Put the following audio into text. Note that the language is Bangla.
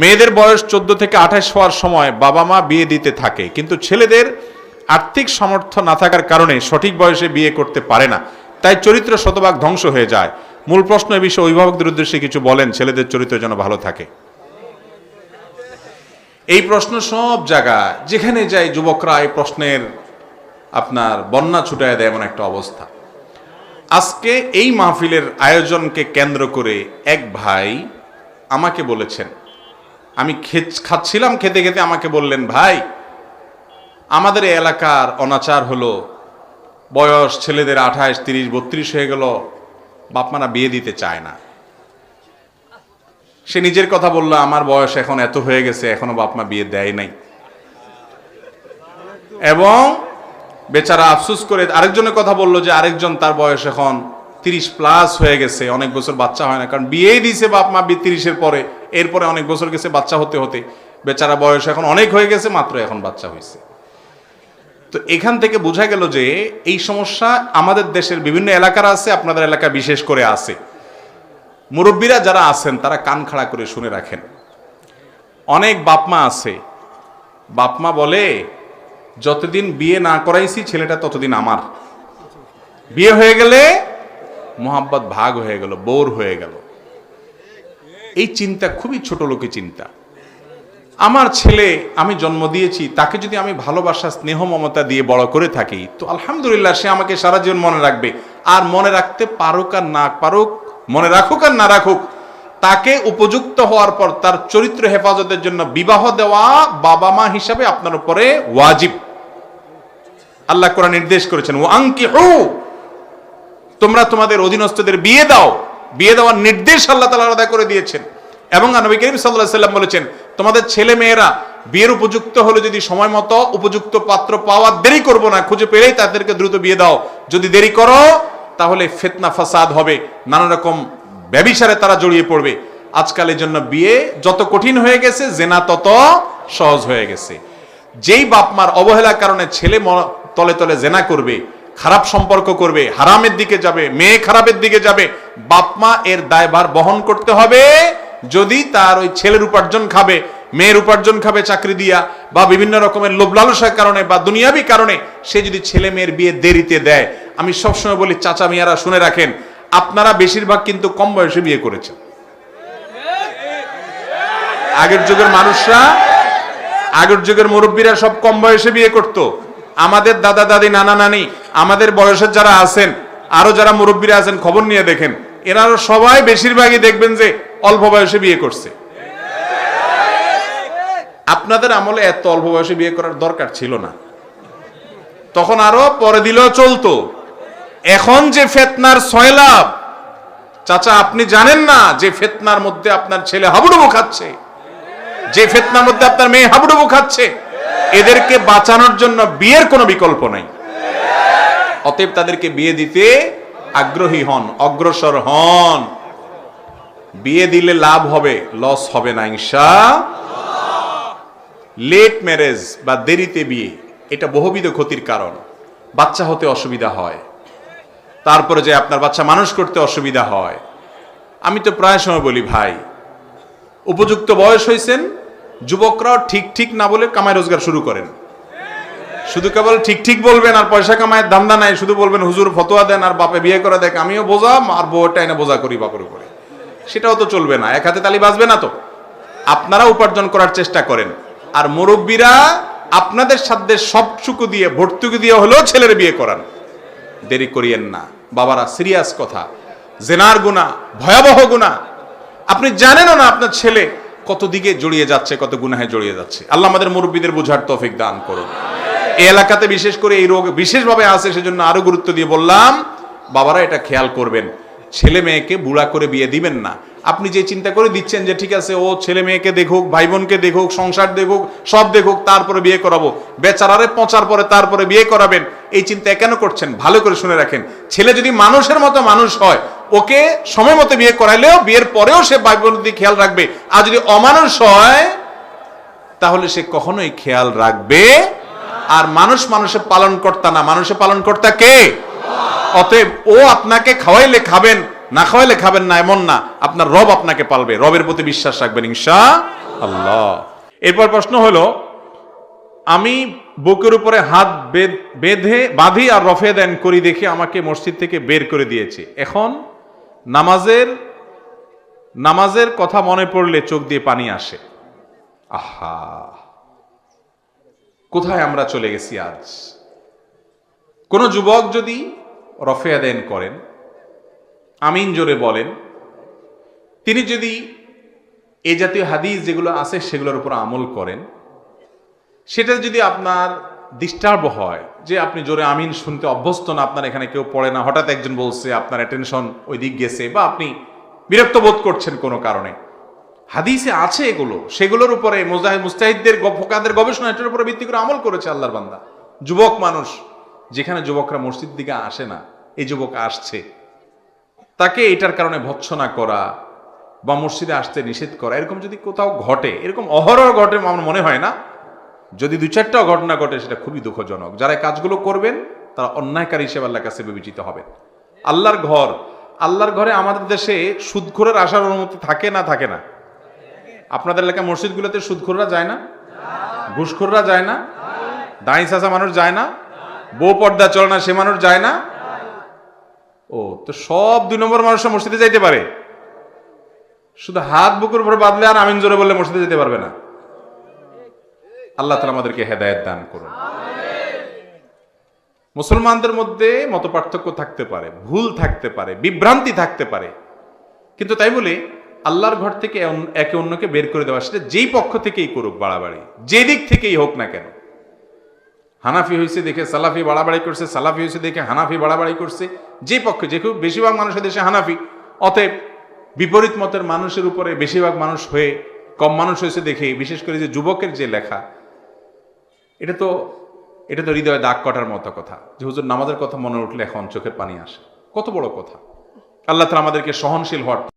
মেয়েদের বয়স চোদ্দ থেকে আঠাশ হওয়ার সময় বাবা মা বিয়ে দিতে থাকে, কিন্তু ছেলেদের আর্থিক সামর্থ্য না থাকার কারণে সঠিক বয়সে বিয়ে করতে পারে না। তাই চরিত্র শতভাগ ধ্বংস হয়ে যায়। মূল প্রশ্ন এ বিষয়ে অভিভাবকদের উদ্দেশ্যে কিছু বলেন, ছেলেদের চরিত্র যেন ভালো থাকে। এই প্রশ্ন সব জায়গা যেখানে যায় যুবকরা এই প্রশ্নের আপনার বন্যা ছুটায় দেয় এমন একটা অবস্থা। আজকে এই মাহফিলের আয়োজনকে কেন্দ্র করে এক ভাই আমাকে বলেছেন আমি খাচ্ছিলাম, খেতে খেতে আমাকে বললেন, ভাই, আমাদের এলাকার অনাচার হলো। বয়স ছেলেদের আঠাশ, তিরিশ, বত্রিশ হয়ে গেল। বাপমারা বিয়ে দিতে চায় না। সে নিজের কথা বলল, আমার বয়স এখন এত হয়ে গেছে, এখনও বাপমা বিয়ে দেয় নাই। এবং বেচারা আফসুস করে আরেকজনের কথা বলল যে আরেকজন তার বয়স এখন তিরিশ প্লাস হয়ে গেছে, অনেক বছর বাচ্চা হয় না, কারণ বিয়েই দিয়েছে বাপ মা তিরিশের পরে। এরপরে অনেক বছর গেছে, বাচ্চা হতে হতে। বেচারা বয়স এখন অনেক হয়ে গেছে, মাত্র এখন বাচ্চা হয়েছে। তো এখান থেকে বোঝা গেল যে এই সমস্যা আমাদের দেশের বিভিন্ন এলাকার আছে, আপনাদের এলাকা বিশেষ করে আছে। মুরব্বীরা যারা আছেন, তারা কান খাড়া করে শুনে রাখেন। অনেক বাপমা আছে। বাপমা বলে, যতদিন বিয়ে না করাইছি, ছেলেটা ততদিন আমার। বিয়ে হয়ে গেলে মোহাব্বত ভাগ হয়ে গেল, বোর হয়ে গেল। এই চিন্তা খুবই ছোট লোকের চিন্তা। আমার ছেলে আমি জন্ম দিয়েছি, তাকে যদি আমি ভালোবাসা, স্নেহ, মমতা দিয়ে বড় করে থাকি, তো আলহামদুলিল্লাহ সে আমাকে সারা জীবন মনে রাখবে। আর মনে রাখতে পারুক আর না পারুক, মনে রাখুক আর না রাখুক, তাকে উপযুক্ত হওয়ার পর তার চরিত্র হেফাজতের জন্য বিবাহ দেওয়া বাবা মা হিসাবে আপনার উপরে ওয়াজিব। আল্লাহ কোরআন নির্দেশ করেছেন ও আংকি হু তোমরা তোমাদের অধীনস্থদের বিয়ে দাও। বিয়ে দেওয়ার নির্দেশ আল্লাহ তালা আলাদা করে দিয়েছেন। এবং নবী করিম সাল্লাহ সাল্লাম বলেছেন, তোমাদের ছেলে মেয়েরা বিয়ের উপযুক্ত হলে যদি সময় মতো উপযুক্ত পাত্র পাওয়ার দেরি করব না, খুঁজে পেলেই তাদেরকে দ্রুত বিয়ে দাও। যদি দেরি করো, তাহলে ফেতনা, ফাসাদ হবে। নানা রকম ব্যবিচারে তারা জড়িয়ে পড়বে। আজকাল এই জন্য বিয়ে যত কঠিন হয়ে গেছে, জেনা তত সহজ হয়ে গেছে। যেই বাপমার অবহেলার কারণে ছেলে তলে তলে জেনা করবে খারাপ সম্পর্ক করবে, হারামের দিকে যাবে, মেয়ে খারাপের দিকে যাবে বাপমা এর দায়ভার বহন করতে হবে। যদি তার ওই ছেলের উপার্জন খাবে, মেয়ের উপার্জন খাবে চাকরি দিয়া, বা বিভিন্ন রকমের লোভ লালসার কারণে বা দুনিয়াবি কারণে, সে যদি ছেলে মেয়ের বিয়ে দেরিতে দেয়, আমি সবসময় বলি, চাচা মিয়ারা শুনে রাখেন, আপনারা বেশিরভাগ কিন্তু কম বয়সে বিয়ে করেছেন। আগের যুগের মানুষরা, আগের যুগের মুরব্বীরা সব কম বয়সে বিয়ে করত। আমাদের দাদা দাদি, নানা নানি, আমাদের বয়সের যারা আছেন, আরও যারা মুরব্বীরা আছেন, খবর নিয়ে দেখেন এনারা সবাই বেশিরভাগই দেখবেন যে অল্প বয়সে বিয়ে করছে। আপনাদের আমলে এত অল্প বয়সে বিয়ে করার দরকার ছিল না। তখন আরও পরে দিলেও চলতো। এখন যে ফেতনার সয়লাভ চাচা, আপনি জানেন না যে ফেতনার মধ্যে আপনার ছেলে হাবুডুবু খাচ্ছে? যে ফেতনার মধ্যে আপনার মেয়ে হাবুডুবু খাচ্ছে? এদেরকে বাঁচানোর জন্য বিয়ের কোনো বিকল্প নাই। অতএব তাদেরকে বিয়ে দিতে আগ্রহী হন, অগ্রসর হন। বিয়ে দিলে লাভ হবে, লস হবে না ইনশা লেট ম্যারেজ বা দেরিতে বিয়ে, এটা বহুবিধ ক্ষতির কারণ। বাচ্চা হতে অসুবিধা হয়। তারপরে যে আপনার বাচ্চা মানুষ করতে অসুবিধা হয়। আমি তো প্রায় সময় বলি, ভাই, উপযুক্ত বয়স হয়েছেন যুবকরাও ঠিক ঠিক না বলে কামাই রোজগার শুরু করেন। শুধু কেবল ঠিক ঠিক বলবেন আর পয়সা কামায়ের ধান্দা নাই, শুধু বলবেন, হুজুর ফতোয়া দেন আর বাপে বিয়ে করে দেখ, আমিও বোঝা আর বউটা এনে বোঝা করি বাপের উপরে। সেটাও তো চলবে না, এক হাতে তালি বাজবে না তো। আপনারা উপার্জন করার চেষ্টা করেন। আর মুরব্বীরা আপনাদের সাধ্যে সবটুকু দিয়ে, ভর্তুকি দিয়ে হলেও ছেলের বিয়ে করান। দেরি করিয়েন না। বাবারা, সিরিয়াস কথা। জেনার গুণা, ভয়াবহ গুণা। আপনি জানেনও না আপনার ছেলে কত দিকে জড়িয়ে যাচ্ছে, কত গুনাহে জড়িয়ে যাচ্ছে। আল্লাহ আমাদের মুরব্বীদের বোঝার তৌফিক দান করুন। এই এলাকাতে বিশেষ করে এই রোগ বিশেষভাবে আছে, সেজন্য আরও গুরুত্ব দিয়ে বললাম, বাবারা এটা খেয়াল করবেন। ছেলে মেয়েকে বুড়া করে বিয়ে দিবেন না। আপনি যে চিন্তা করে দিচ্ছেন যে, ঠিক আছে, ও ছেলে মেয়েকে দেখুক ভাই বোনকে দেখুক, সংসার দেখুক, সব দেখুক, তারপরে বিয়ে করাবো। বেচারারে পচার পরে তারপরে বিয়ে করাবেন। এই চিন্তা কেন করছেন? ভালো করে শুনে রাখেন। ছেলে যদি মানুষের মতো মানুষ হয় ওকে সময় মতো বিয়ে করাইলেও বিয়ের পরেও সে বোনের খেয়াল রাখবে। আর যদি অমানুষ হয়, তাহলে সে কখনোই খেয়াল রাখবে। আর মানুষ মানুষের পালন কর্তা না। মানুষের পালন কর্তা কে? অতএব ও আপনাকে খাওয়াইলে খাবেন, না খাওয়াইলে খাবেন না, এমন না। আপনার রব আপনাকে পালবে। রবের প্রতি বিশ্বাস রাখবেন ইনশা আল্লাহ এরপর প্রশ্ন হলো, আমি বুকের উপরে হাত বেঁধে বাঁধি আর রফে দেন করি দেখে আমাকে মসজিদ থেকে বের করে দিয়েছে। এখন নামাজের নামাজের কথা মনে পড়লে চোখ দিয়ে পানি আসে। আহা! কোথায় আমরা চলে গেছি আজ? কোন যুবক যদি রফে দেন করেন, আমিন জোরে বলেন, তিনি যদি এ জাতীয় হাদিস যেগুলো আছে সেগুলোর উপর আমল করেন, সেটা যদি আপনার ডিস্টার্ব হয় যে আপনি জোরে আমিন শুনতে অভ্যস্ত না, আপনার এখানে কেউ পড়ে না, হঠাৎ একজন বলছে, আপনার অ্যাটেনশন ওই দিক গেছে, বা আপনি বিরক্ত বোধ করছেন কোনো কারণে। হাদিসে আছে এগুলো। সেগুলোর উপরে মুজাহিদ, মুস্তাহিদদের ফোকাদের গবেষণা, এটার উপরে ভিত্তি করে আমল করেছে আল্লাহর বান্দা। যুবক মানুষ, যেখানে যুবকরা মসজিদ দিকে আসে না, এই যুবক আসছে। তাকে এটার কারণে ভৎসনা করা বা মসজিদে আসতে নিষেধ করা, এরকম যদি কোথাও ঘটে, এরকম অহরহ ঘটে আমার মনে হয় না যদি দু চারটাও ঘটনা ঘটে, সেটা খুবই দুঃখজনক। যারা কাজগুলো করবেন, তারা অন্যায়কারী হিসেবে আল্লাহর কাছে বিবেচিত হবে। আল্লাহর ঘর, আল্লাহর ঘরে আমাদের দেশে সুদখোরের আসার অনুমতি থাকে না থাকে না? আপনাদের এলাকায় মসজিদগুলোতে সুদখোররা যায় না? ঘুষখোররা যায় না? দাঁড়ি চাষা মানুষ যায় না? বউ পর্দা চলে না, সে মানুষ যায় না? ও, তো সব দুই নম্বর মানুষরা মসজিদে যাইতে পারে? শুধু হাত বুকুর উপরে বাঁধলে আর আমিন জোরে বললে মসজিদে যেতে পারবে না। আল্লাহ তালা আমাদেরকে হেদায়ত দান করুন। মুসলমানদের মধ্যে মত পার্থক্য থাকতে পারে, ভুল থাকতে পারে, বিভ্রান্তি থাকতে পারে। কিন্তু তাই বলে আল্লাহর ঘর থেকে একে অন্যকে বের করে দেওয়া সেটা যেই পক্ষ থেকেই করুক বাড়াবাড়ি, যে দিক থেকেই হোক না কেন। হানাফি হয়েছে দেখে সালাফি বাড়াবাড়ি করছে, সালাফি হয়েছে দেখে হানাফি বাড়াবাড়ি করছে। যে পক্ষে, যে খুব বেশিরভাগ মানুষের দেশে হানাফি, অতএব বিপরীত মতের মানুষের উপরে বেশিরভাগ মানুষ হয়ে, কম মানুষ হয়েছে দেখে, বিশেষ করে যে যুবকের যে লেখা এটা তো এটা তো হৃদয়ে দাগ কটার মতো কথা যে হুজুর নামাজের কথা মনে উঠলে এখন চোখের পানি আসে। কত বড় কথা। আল্লাহ তালা আমাদেরকে সহনশীল হওয়ার